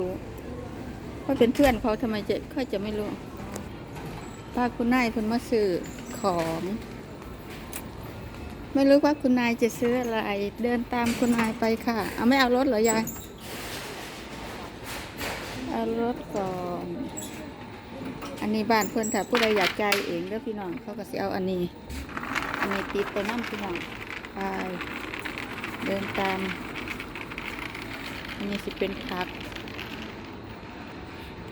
รู้เพราะเป็นเพื่อนเขาทำไมจะค่อยจะไม่รู้ป้าคุณนายเพิ่นมาซื้อของ ไม่รู้ว่าคุณนายจะซื้ออะไร เดินตามคุณนายไปค่ะ เอาไม่เอารถเหรอยายเอารถก่อนอันนี้บ้านเพื่อนถ้าผู้ใดอยากใจเองเด้อพี่น้องเขาก็สิเอาอันนี้ อันนี้ติดไปน้ำพี่น้องไปเดินตาม อันนี้สิเป็นผัก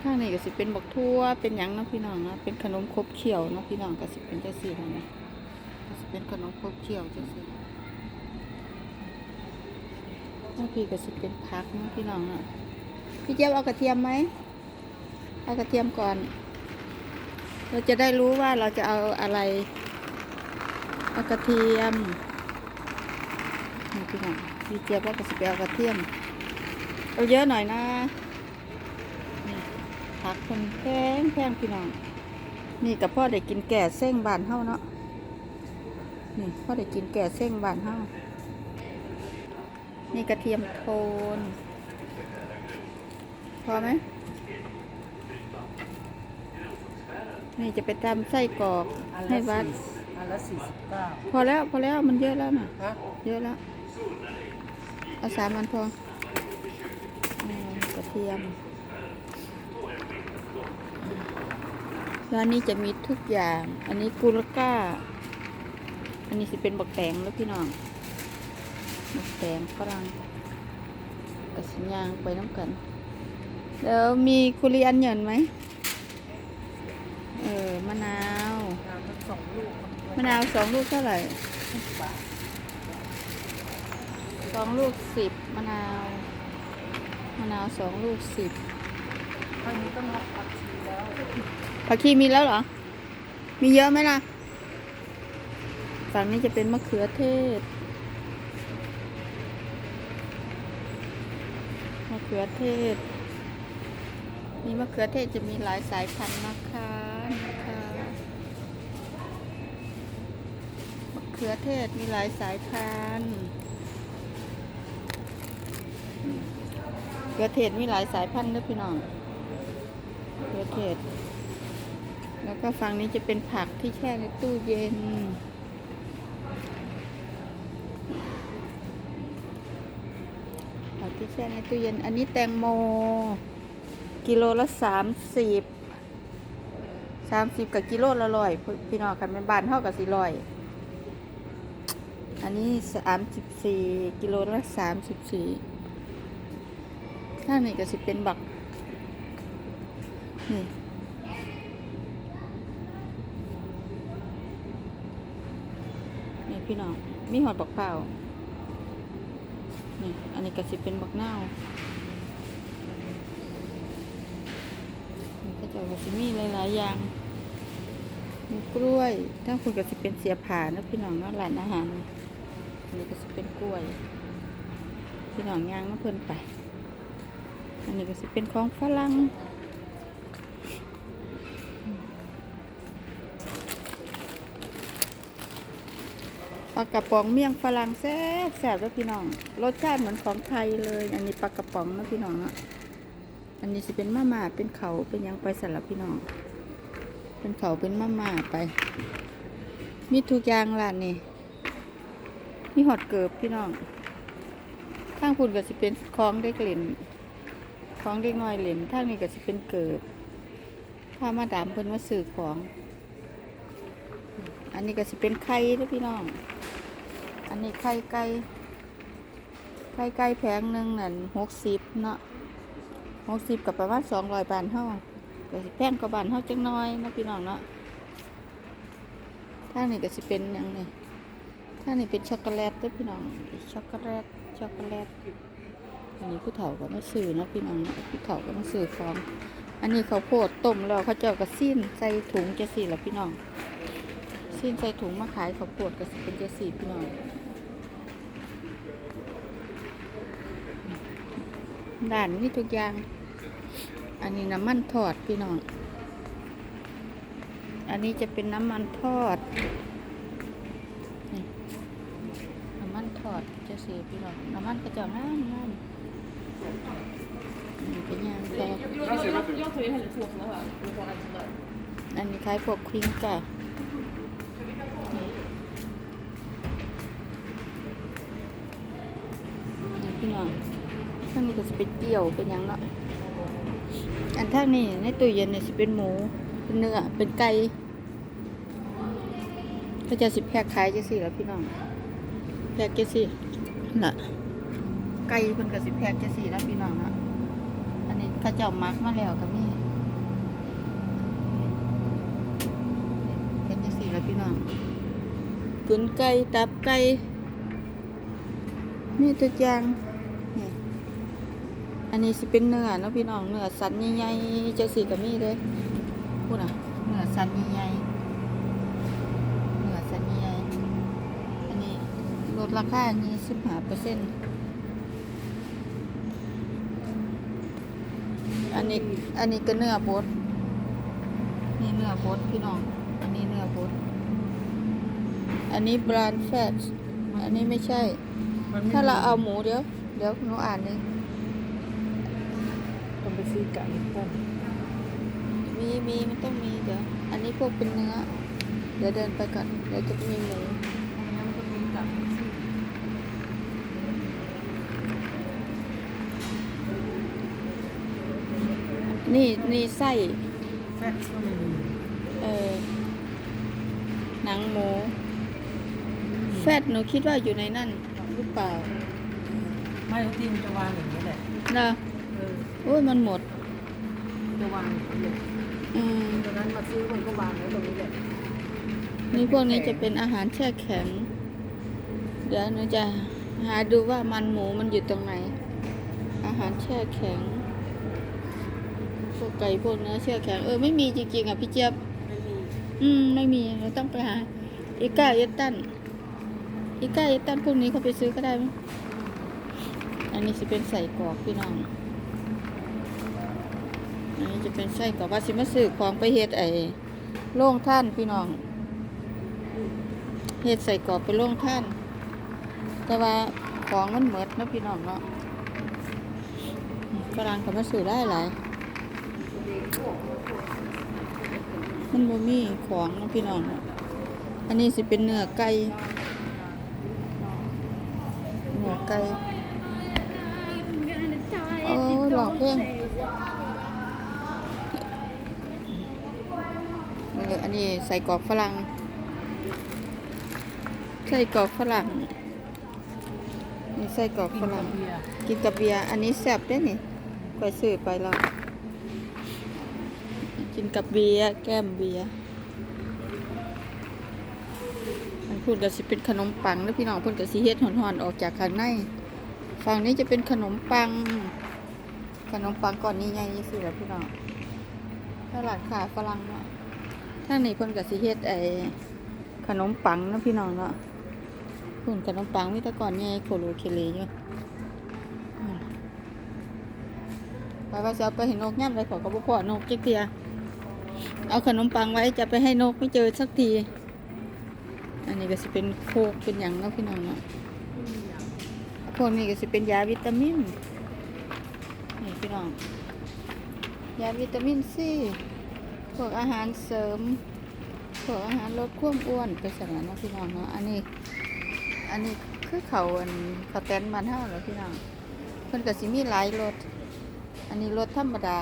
ข้างในก็สิเป็นบักทั่วเป็นหยังเนาะพี่น้องเนาะเป็นขนมครบเขียวเนาะพี่น้องก็สิเป็นจังซี่นะนะก็สิเป็นขนมครบเขียวจังซี่บางทีก็สิเป็นผักเนาะพี่น้องเนาะพี่เจี๊ยบเอากระเทียมไหมเอากระเทียมก่อน เราจะได้รู้ว่าเราจะเอาอะไรเอากระเทียมนี่พี่น้องพี่เจี๊ยบว่าก็สิไปเอากระเทียมเอาเยอะหน่อยนะ ผักคนแพงแพงพี่น้อง นี่กับพ่อได้กินแก่เส้งบานเฮาเนาะ นี่พ่อได้กินแก่เส้งบานเฮานี่กระเทียมโทน พอไหม นี่จะไปตำไส้กรอกอันให้ละวัดสี่อันละสี่สิบเก้าพอแล้วพอแล้วมันเยอะแล้วนะฮะเยอะแล้วเอาสามอันพออืมกระเทียม ร้านนี้จะมีทุกอย่าง อันนี้กุลก้า อันนี้สิเป็นบักแตงแล้วพี่น้องบักแตงฝรั่งกระสิยางไปน้ำกัน แล้วมีคุริอันเหยินไหม เออมะนาวมะนาวสองลูกเท่าไหร่สิบบาทสองลูกสิบมะนาวมะนาวสองลูกสิบอันนี้ต้องรับผักชีแล้ว ผักชีมีแล้วเหรอ มีเยอะไหมล่ะ ฝั่งนี้จะเป็นมะเขือเทศ มะเขือเทศ มีมะเขือเทศจะมีหลายสายพันธุ์นะคะนะคะมะเขือเทศมีหลายสายพันธุ์มะเขือเทศมีหลายสายพันธุ์นะพี่น้องมะเขือเทศ แล้วก็ฝั่งนี้จะเป็นผักที่แช่ในตู้เย็น ผักที่แช่ในตู้เย็น อันนี้แตงโม กิโลละสามสิบสามสิบกับกิโลละร้อยพี่น้องกันเป็นบานเท่ากับสี่ร้อย อันนี้สามสิบสี่กิโลละสามสิบสี่ถ้านี่ก็สิเป็นบัก นี่ พี่น้อง มีหอดบักเป่านี่ อันนี้ก็สิเป็นบักเน่านี่ก็จะว่าสิมีหลายๆอย่าง มีกล้วยถ้าคุณก็สิเป็นเสียผ่านะพี่น้องเนาะร้านอาหาร อันนี้ก็สิเป็นกล้วย พี่น้องย่างน้ำเพิ่นไป อันนี้ก็สิเป็นของฝรั่ง ปลากระป๋องเมี่ยงฝรั่งแซ่บแซ่บแล้วพี่น้อง รสชาติเหมือนของไทยเลย อันนี้ปลากระป๋องนะพี่น้องอะอันนี้สิเป็นมาม่าเป็นเขาเป็นยังไปสำหรับพี่น้อง เป็นเขาเป็นมาม่าไป มีทุกอย่างร้านนี้มีหอดเกิบพี่น้องข้างพุ่นก็สิเป็นของเด็กเล่นของเด็กน้อยเล่นทางนี้ก็สิเป็นเกิบถ้ามาดามเพิ่นมาซื้อของ อันนี้ก็สิเป็นไข่เด้อพี่น้อง นนี้ไข่ไก่ ไข่ไก่แพงหนึ่งนั่นหกสิบเนาะหกสิบกับประมาณสองร้อยบาทเท่าก็สิแพงกว่าบาทเท่าจังน้อยนะพี่น้องเนาะถ้านี่ก็สิเป็นยังนี่ถ้านี่เป็นช็อกโกแลตด้อพี่น้อง ช็อกโกแลต ช็อกโกแลต อันนี้ผู้เฒ่าก็มาซื้อเนาะพี่น้องผู้เฒ่าก็มาซื้อของ อันนี้เขาโพดต้มแล้วเขาเจ้าก็ซีนใส่ถุงจะสี่ละพี่น้องสิ้นใส่ถุงมาขายเขาโพดก็สิเป็นเจดสีพี่น้อง ด่านนี่ทุกอย่าง อันนี้น้ำมันทอดพี่น้อง อันนี้จะเป็นน้ำมันทอดนี่น้ำมันทอดเจะสีพี่น้อง น้ำมันกระเจาะงามงามนี่เป็นย่างพอก Jag, jag, jag, jag tar ju hellre två såna här. Du tar en sån där. อันนี้คล้ายพวกควิงกะนี่พี่น้องข้างนี้ ก็จะเป็นเกี่ยวเป็นยังเนาะอันท่างนี้ในตู้เย็นเนี่ยสิเป็นหมูเป็นเนื้อเป็นไก่ก็จะสิบแพ็คขายจังซี่แล้วพี่น้องแพ็คจังซี่น่ะไก่เพิ่นก็สิบแพ็คจังซี่แล้วพี่น้องนะอันนี้เขาเจ้ามักมาแล้วก็มีเป็นจังซี่แล้วพี่น้องกลืนไก่ตับไก่นี่ตัวอย่าง อันนี้สิเป็นเนื้อเนาะพี่น้องเนื้อสันใหญ่ๆจังซี่ก็มีเด้พูดน่ะเนื้อสันใหญ่ๆเนื้อสันใหญ่ๆอันนี้ลดราคาอันนี้15เปอร์เซ็นต์อันนี้อันนี้ก็เนื้อบดนี่เนื้อบดพี่น้องอันนี้เนื้อบดอันนี้บรานแฟตอันนี้ไม่ใช่ ถ้าเราเอาหมูเดี๋ยว เดี๋ยวหนูอ่านเอง ต้องไปซื้อไก่ต้มมีมีมันต้องมีเดี๋ยว อันนี้พวกเป็นเนื้อ เดี๋ยวเดินไปก่อนเดี๋ยวจะมีหมูงั้นก็มีไก่ซื้อนี่นี่ไส้แฟตก็ไม่มีเออหนังหมู แฟตหนูคิดว่าอยู่ในนั่นหรือเปล่า ไม่ที่มันจะวางอย่างนี้แหละนะเออโอ้ยมันหมด จะวางอย่างนี้เลยอืมตอนนั้นมาซื้อมันก็วางไว้ตรงนี้แหละนี่พวกนี้จะเป็นอาหารแช่แข็ง เดี๋ยวหนูจะหาดูว่ามันหมูมันอยู่ตรงไหน อาหารแช่แข็ง พวกไก่พวกเนื้อแช่แข็ง เออไม่มีจริงๆอะพี่เจี๊ยบ ไม่มีอืมไม่มีเราต้องไปหาอีก้าเอตันอีก้าเอตันพวกนี้เขาไปซื้อก็ได้ไหมอันนี้จะเป็นใส่กรอกพี่น้องอั นี้จะเป็นไส้กรอกว่าสิมาซื้อของไปเฮ็ดไอ้โล่งท่านพี่น้องเฮ็ดใส่กรอบไปโล่งท่าน แต่ว่าของมันเหมิดนะพี่น้องเนาะฝรั่งเขามาซื้อได้หลายมันบ่มีของนะพี่น้องเนาะอันนี้สิเป็นเนื้อไก่เนื้อไก่โอ้หลอกเพลงนี่เลย อันนี้ใส่กรอกฝรั่ง ใส่กรอกฝรั่ง นี่ใส่กรอกฝรั่ง กินกับเบียร์ อันนี้แซ่บได้นี่ไปซื้อไปแล้ว กินกับเบียร์ แก้มเบียร์อันพูดก็สิเป็นขนมปังแล้วพี่น้องพิ่นก็สิเฮ็ดห่อนๆ ออกจากข้างใน ฝั่งนี้จะเป็นขนมปัง ขนมปังก่อนนี้ใหญ่นี่สิแหละพี่น้องถ้าร้านค้าฝรั่งเนาะ ทางนี้เพิ่นก็สิเฮ็ดไอ้ขนมปังเนาะพี่น้องเนาะเพิ่นขนมปังมีแต่ก่อนใหญ่โคโลเคเลอยู่ไปว่าจะไปให้นนกย่ำเลยขอกับพ่อนกจักเทียเอาขนมปังไว้จะไปให้นกไม่เจอสักที อันนี้ก็สิเป็นโคกเป็นหยังเนาะพี่น้องเนาะพวกนี้ก็สิเป็นยาวิตามิน นี่พี่น้อง ยาวิตามินซี พวกอาหารเสริม พวกอาหารลดความอ้วนไปสั่งแล้วเนะพี่น้องเนาะ อันนี้ อันนี้คือเขาอันเขาแตนมันเท่าเหรอพี่น้องเพิ่นก็สิมีหลายรสอันนี้รสธรรมดา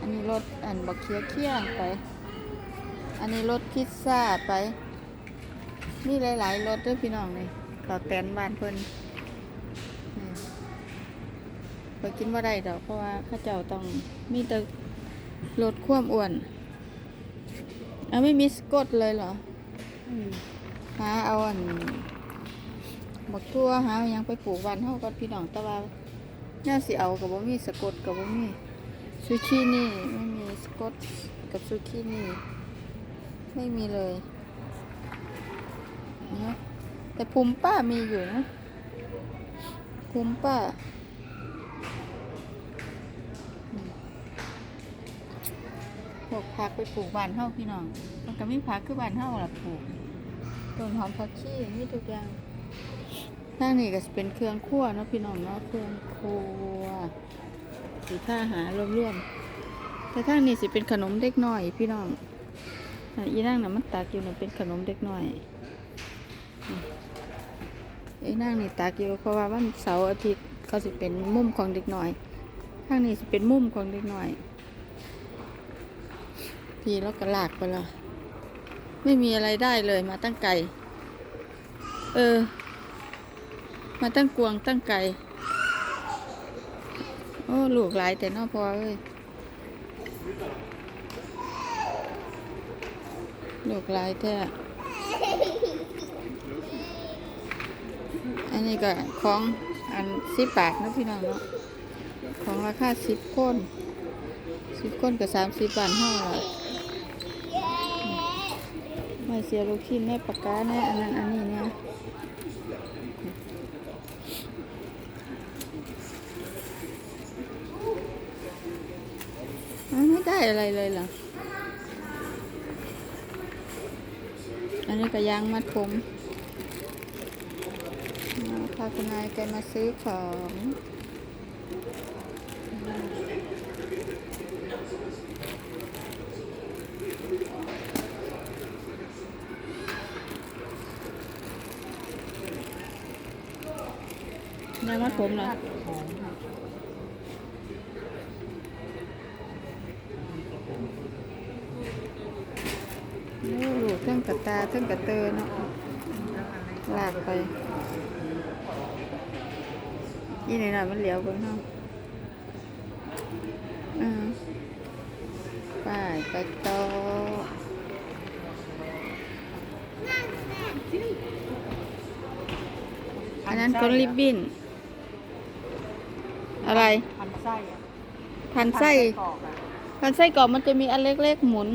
อันนี้รสอันบักเคี้ยเคี้ยไป อันนี้รสพิซซ่าไป มีหลายๆรสเด้วยพี่น้องนี่เขาแตนบ้านเพิ่นไปกินว่าได้ดอกเพราะว่าข้าเจ้าต้องมีแต่ ลดความอ้วนเอาไม่มีสกดเลยเหรออืมหาเอาอันบักทั่วหาหยังไปปลูกวันเฮาก่อนพี่น้องแต่ว่าแนวสิเอากับบ่มีสกดกับบ่มีซูชินี่ไม่มีสกดกับซูชินี่ไม่มีเลยนะแต่ภูมิป้ามีอยู่นะภูมิป้าอืมพ วกผักไปปลูกบ้านเฮาพี่น้อง มันก็มีผักคือบ้านเฮาล่ะปลูกต้นหอมผักชีมีทุกอย่างทางนี้ก็จะเป็นเครื่องครัวเนาะพี่น้องเนาะเครื่องครัวสีท่าหารวมๆแต่ทางนี้สิเป็นขนมเด็กน้อย พี่น้องอีนั่งน่ะมันตากอยู่น่ะเป็นขนมเด็กน้อยนี่ไอ้นั่งนี่ตากอยู่เพราะว่าวันเสาร์อาทิตย์เขาสิเป็นมุมของเด็กน้อยทางนี้สิเป็นมุมของเด็กน้อย พีแล้วก็ลากไปและไม่มีอะไรได้เลยมาตั้งไกล เออ มาตั้งกวงตั้งไก่โอ้ลูกหลายแต่นอพอเอ้ยลูกหลายแต่อันนี้ก็ของอันสิบบาทนะพี่น้องเนาะของราคาสิบก้นสิบก้นกับสามสิบบาทห้าละ ไม่เสียลูกชิ้นแม่ปากกาแน่อันนั้นอันนี้เนี่ยไม่ได้อะไรเลยเหรอ อันนี้ก็ยางมัดผมพาคุณนายแกมาซื้อของยางมัด ผมเหรอของค่ะโอ้ลูกทั้งกระตาทั้งกระเตอเนาะลากไปยี่นี่น่ะมันเหลียวเบิ่งเนาะอืมไปไปต่ออันนั้นคนริบบิ้น อะไร พันไส้อะพันไส้กรอกอะพันไส้กรอกมันจะมีอันเล็กๆหมุน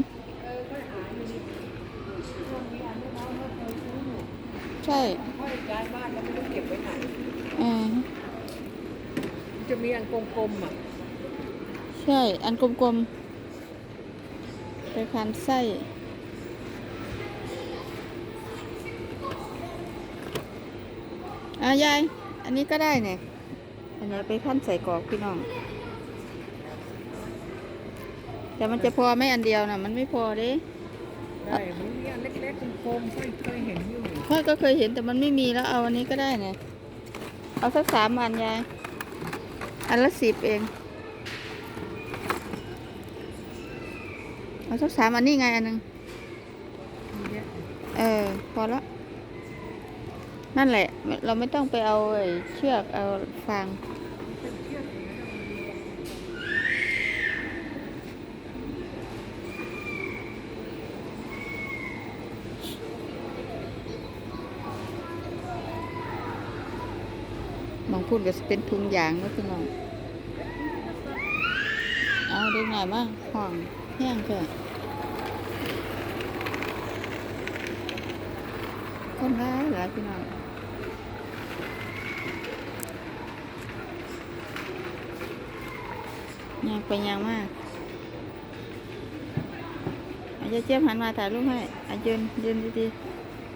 ใช่ค่อยย้ายบ้านแล้วไม่รู้เก็บไว้ไหนเออมันจะมีอันกลมๆอะใช่ อันกลมๆไปพันไส้ อะยาย อันนี้ก็ได้เนี่ย อันนี้ไปพันใส่กรอกพี่น้อง แต่มันจะพอไหมอันเดียวนะมันไม่พอเด้ได้มันมีอันเล็กๆกลมๆค่อยเคยเห็นอยู่พ่อก็เคยเห็นแต่มันไม่มีแล้วเอาอันนี้ก็ได้เนี่ยเอาสักสามอันยายอันละสิบเอง เอาสักสามอันนี้ไงอันหนึ่งมีเยอะเออพอละ นั่นแหละ เราไม่ต้องไปเอาไอ้เชือกเอาฟางเป็นเชืองพูดก็เป็นทุงยางนะพี่น้อง เอาเด็กหน่อยมาห้องแห้งเถอะคนร้ายหลายพี่น้อง ยางไปยางมากอาจจะเจี๊ยบหันมาถ่ายรูปให้อายืนยืนดี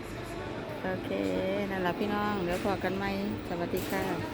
ๆโอเคนั่นแหละพี่น้อง เดี๋ยวพอกันไหมสวัสดีค่ะ